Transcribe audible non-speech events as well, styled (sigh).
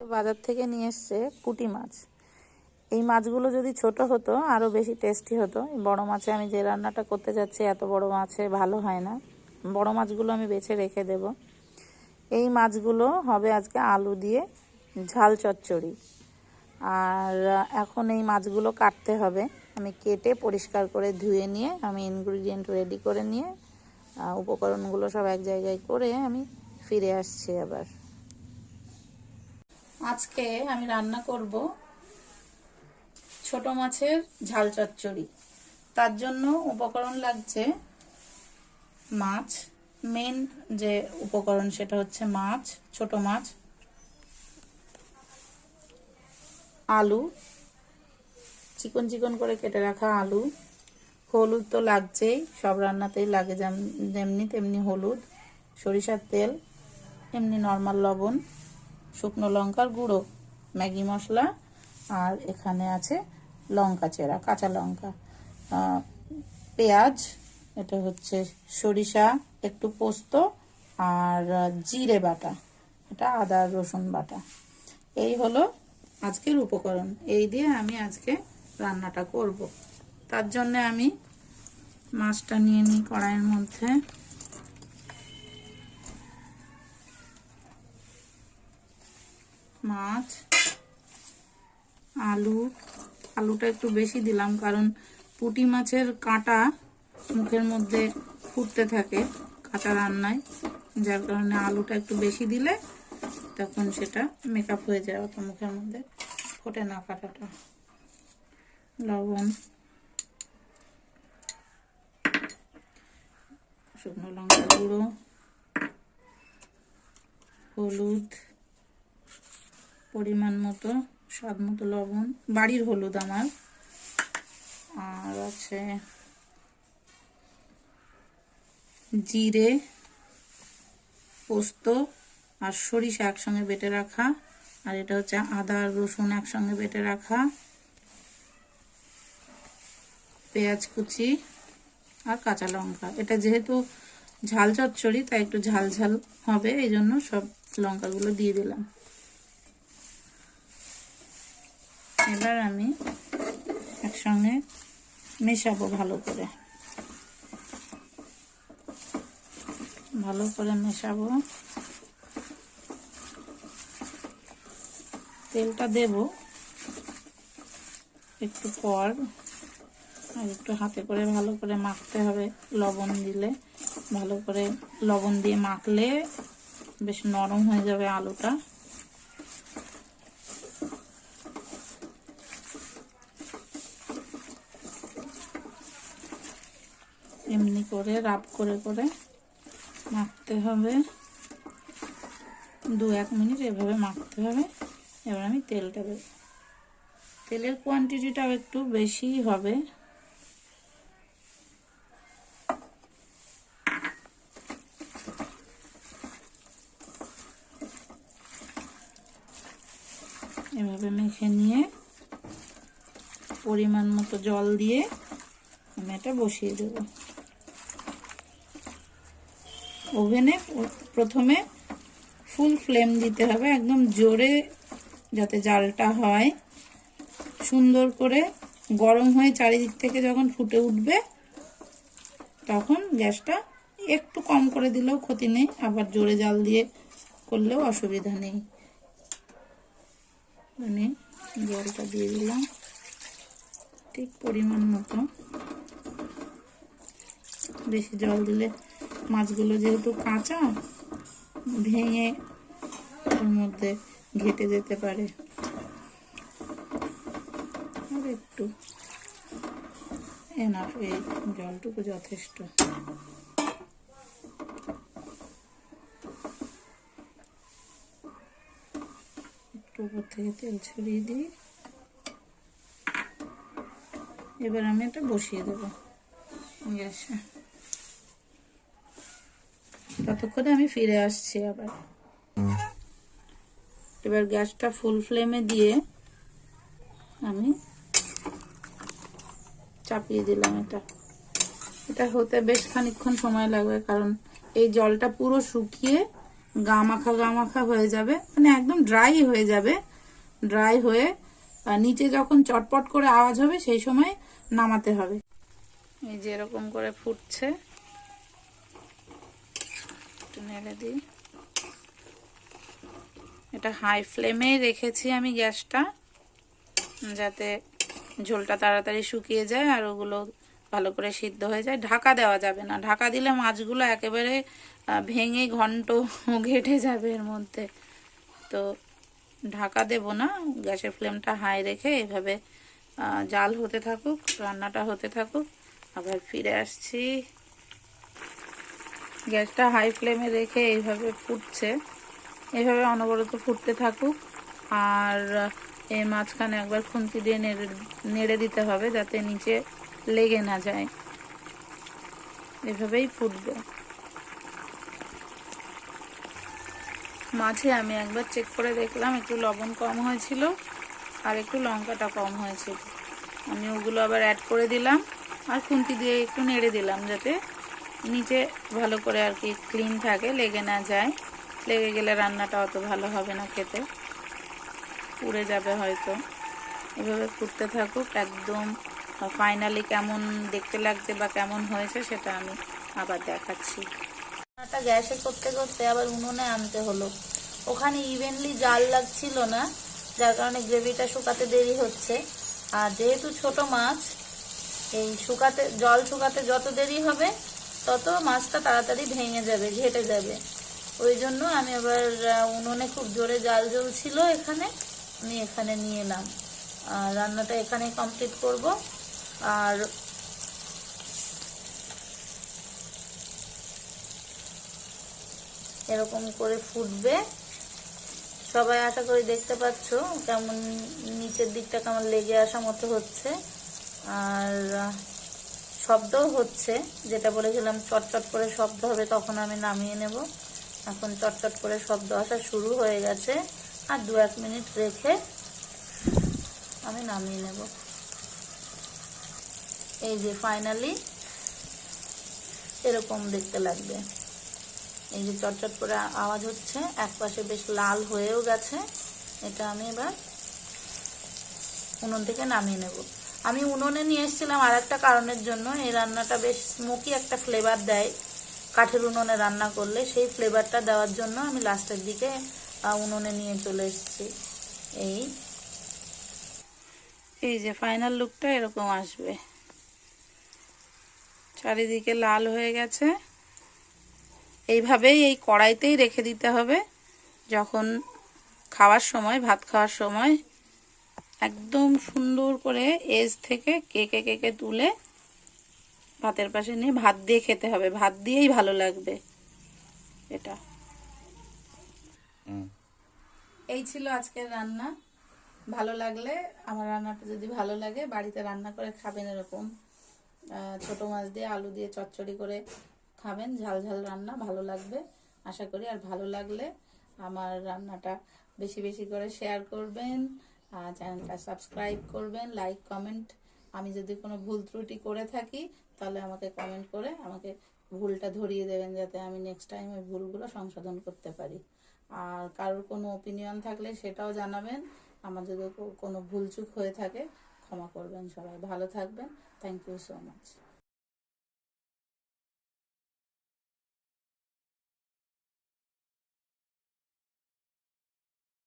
বাজার থেকে নিয়ে এসছে পুঁটি মাছ। এই মাছগুলো যদি ছোট হতো আরও বেশি টেস্টি হতো। বড় মাছে আমি যে রান্নাটা করতে যাচ্ছি, এত বড় মাছে ভালো হয় না। বড় মাছগুলো আমি বেছে রেখে দেব। এই মাছগুলো হবে আজকে আলু দিয়ে ঝাল চচ্চড়ি। আর এখন এই মাছগুলো কাটতে হবে। আমি কেটে পরিষ্কার করে ধুয়ে নিয়ে, আমি ইনগ্রিডিয়েন্ট রেডি করে নিয়ে উপকরণগুলো সব এক জায়গায় করে আমি ফিরে আসছি আবার। আজকে আমি রান্না করব ছোট মাছের ঝাল চচ্চড়ি। তার জন্য উপকরণ লাগছে মাছ। মেন যে উপকরণ সেটা হচ্ছে মাছ, ছোট মাছ, আলু, চিকন চিকন করে কেটে রাখা আলু। হলুদ তো লাগছেই, সব রান্নাতেই লাগে যেম- যেমনি তেমনি হলুদ, সরিষার তেল, এমনি নর্মাল লবণ। শুকনো লঙ্কার গুঁড়ো, ম্যাগি মশলা, আর এখানে আছে লঙ্কা চেরা, কাঁচা লঙ্কা। পেঁয়াজ, এটা হচ্ছে সরিষা, একটু পোস্ত, আর জিরে বাটা, এটা আদা, রসুন বাটা। এই হলো আজকের উপকরণ। এই দিয়ে আমি আজকে রান্নাটা করব। তার জন্য আমি মাছটা নিয়ে নিই কড়াইয়ের মধ্যে। মাছ, আলু। আলুটা একটু বেশি দিলাম কারণ পুঁটি মাছের কাঁটা মুখের মধ্যে ফুটতে থাকে কাঁচা রান্নায়। যার কারণে আলুটা একটু বেশি দিলে তখন সেটা মেকআপ হয়ে যায় অত মুখের মধ্যে, ফোটে না কাঁটাটা। লবণ। শুকনো লঙ্কা গুঁড়ো। হলুদ। পরিমাণ মতো, স্বাদ মতো লবণ। বাড়ির হলুদ আমার। আর আছে জিরে, পোস্ত আর সরিষা একসঙ্গে বেটে রাখা। আর এটা হচ্ছে আদা আর রসুন একসঙ্গে বেটে রাখা। পেঁয়াজ কুচি আর কাঁচা লঙ্কা। এটা যেহেতু ঝাল চচ্চড়ি, তাই একটু ঝাল ঝাল হবে এই জন্য সব লঙ্কাগুলো দিয়ে দিলাম। এবার আমি একসঙ্গে মেশাবো ভালো করে। ভালো করে মেশাবো। তেলটা দেব একটু পর, আর একটু হাতে করে ভালো করে মাখতে হবে লবণ দিলে। ভালো করে লবণ দিয়ে মাখলে বেশ নরম হয়ে যাবে আলুটা। এমনি করে, রাব করে করে মাখতে হবে। দু এক মিনিট এভাবে মাখতে হবে। এবার আমি তেলটা দেব। তেলের কোয়ান্টিটিটাও একটু বেশি হবে। এভাবে মেখে নিয়ে পরিমাণ মতো জল দিয়ে আমি এটা বসিয়ে দেব। ওভেনে প্রথমে ফুল ফ্লেম দিতে হবে, একদম জোরে যাতে জালটা হয়। সুন্দর করে গরম হয়ে চারিদিক থেকে যখন ফুটে উঠবে, তখন গ্যাসটা একটু কম করে দিলেও ক্ষতি নেই, আবার জোরে জাল দিয়ে করলেও অসুবিধা নেই। মানে জলটা দিয়ে দিলাম, ঠিক পরিমাণ মতো। বেশি জল দিলে মাছগুলো যেহেতু কাঁচা, ভেঙে ওর মধ্যে ঘেটে যেতে পারে। আর একটু। এনাফ এই জলটুকু যথেষ্ট। একটু উপর থেকে তেল ছড়িয়ে দিই। এবার আমি এটা বসিয়ে দেবো গ্যাসে। ততক্ষণে আমি ফিরে আসছি আবার। এবার গ্যাসটা ফুল ফ্লেমে দিয়ে আমি চাপিয়ে দিলাম এটা। এটা হতে বেশ খানিকক্ষণ সময় লাগবে কারণ এই জলটা পুরো শুকিয়ে গা মাখা গা মাখা হয়ে যাবে মানে একদম ড্রাই হয়ে যাবে। ড্রাই হয়ে নিচে যখন চটপট করে আওয়াজ হবে সেই সময় নামাতে হবে। এই যে এরকম করে ফুটছে। নেড়ে দিই। এটা হাই ফ্লেমে রেখেছি আমি গ্যাসটা, যাতে ঝোলটা তাড়াতাড়ি শুকিয়ে যায় আর ওগুলো ভালো করে সিদ্ধ হয়ে যায়। ঢাকা দেওয়া যাবে না। ঢাকা দিলে মাছগুলো একেবারে ভেঙে ঘন্ট (laughs) ঘেটে যাবে এর মধ্যে। তো ঢাকা দেব না। গ্যাসের ফ্লেমটা হাই রেখে এভাবে জাল হতে থাকুক, রান্নাটা হতে থাকুক। আবার ফিরে আসছি। গ্যাসটা হাই ফ্লেমে রেখে এইভাবে ফুটছে। এইভাবে অনবরত ফুটতে থাকুক। আর এই মাঝখানে একবার খুন্তি দিয়ে নেড়ে নেড়ে দিতে হবে যাতে নিচে লেগে না যায়। এভাবেই ফুটবে। মাঝে আমি একবার চেক করে দেখলাম, একটু লবণ কম হয়েছিল আর একটু লঙ্কাটা কম হয়েছিল। আমি ওগুলো আবার অ্যাড করে দিলাম আর খুন্তি দিয়ে একটু নেড়ে দিলাম যাতে নিচে ভালো করে আর কি ক্লিন থাকে, লেগে না যায়। লেগে গেলে রান্নাটা অত ভালো হবে না খেতে। পুড়ে যাবে হয়তো। এভাবে ফুটতে থাকুক, একদম ফাইনালি কেমন দেখতে লাগছে বা কেমন হয়েছে সেটা আমি আবার দেখাচ্ছি। রান্নাটা গ্যাসে করতে করতে আবার উনুনে আনতে হলো। ওখানে ইভেনলি জাল লাগছিল না, যার কারণে গ্রেভিটা শুকাতে দেরি হচ্ছে। আর যেহেতু ছোট মাছ, এই শুকাতে, জল শুকাতে যত দেরি হবে তত মাছটা তাড়াতাড়ি ভেঙে যাবে, ঘেটে যাবে। ওই জন্য আমি আবার উনুনে খুব জোরে জাল জ্বলছিল এখানে, আমি এখানে নিয়ে এলাম। আর রান্নাটা এখানে কমপ্লিট করব। আর এরকম করে ফুটবে। সবাই আশা করি দেখতে পাচ্ছ কেমন নিচের দিকটা কেমন লেগে আসা মতো হচ্ছে। আর আহ, শব্দও হচ্ছে যেটা বলেছিলাম চটচট করে শব্দ হবে তখন আমি নামিয়ে নেব। এখন চটচট করে শব্দ আসা শুরু হয়ে গেছে। আর দু এক মিনিট রেখে আমি নামিয়ে নেব। এই যে ফাইনালি এরকম দেখতে লাগবে। এই যে চটচট করে আওয়াজ হচ্ছে এক পাশে বেশ লাল হয়েও গেছে। এটা আমি এবার উনুন থেকে নামিয়ে নেব। আমি উনুনে নিয়ে এসেছিলাম আর একটা কারণের জন্য। এই রান্নাটা বেশ স্মোকি একটা ফ্লেভার দেয়। কাঠের উনুনে রান্না করলে সেই ফ্লেভারটা দেওয়ার জন্য আমি লাস্টের দিকে উনুনে নিয়ে চলে এসেছি। এই। এই যে ফাইনাল লুকটা এরকম আসবে। চারিদিকে লাল হয়ে গেছে। এইভাবেই এই কড়াইতেই রেখে দিতে হবে। যখন খাওয়ার সময়, ভাত খাওয়ার সময় একদম সুন্দর করে এজ থেকে কেকে কেকে তুলে ভাতের পাশে নিয়ে ভাত দিয়ে খেতে হবে। ভাত দিয়েই ভালো লাগবে। এটা। এই ছিল আজকের রান্না। ভালো লাগলে আমার রান্নাটা যদি ভালো লাগে বাড়িতে রান্না করে খাবেন এরকম। ছোট মাছ দিয়ে আলু দিয়ে চচ্চড়ি করে খাবেন ঝাল ঝাল রান্না ভালো লাগবে। আশা করি আর ভালো লাগলে আমার রান্নাটা বেশি বেশি করে শেয়ার করবেন। চ্যানেলটা সাবস্ক্রাইব করবেন লাইক কমেন্ট আমি যদি কোনো ভুল ত্রুটি করে থাকি, তাহলে আমাকে কমেন্ট করে আমাকে ভুলটা ধরিয়ে দেবেন যাতে আমি নেক্সট টাইম ওই ভুলগুলো সংশোধন করতে পারি। আর কারোর কোনো ওপিনিয়ন থাকলে সেটাও জানাবেন। আমার যদি কোনো ভুলচুক হয়ে থাকে, ক্ষমা করবেন সবাই। ভালো থাকবেন। Thank you so much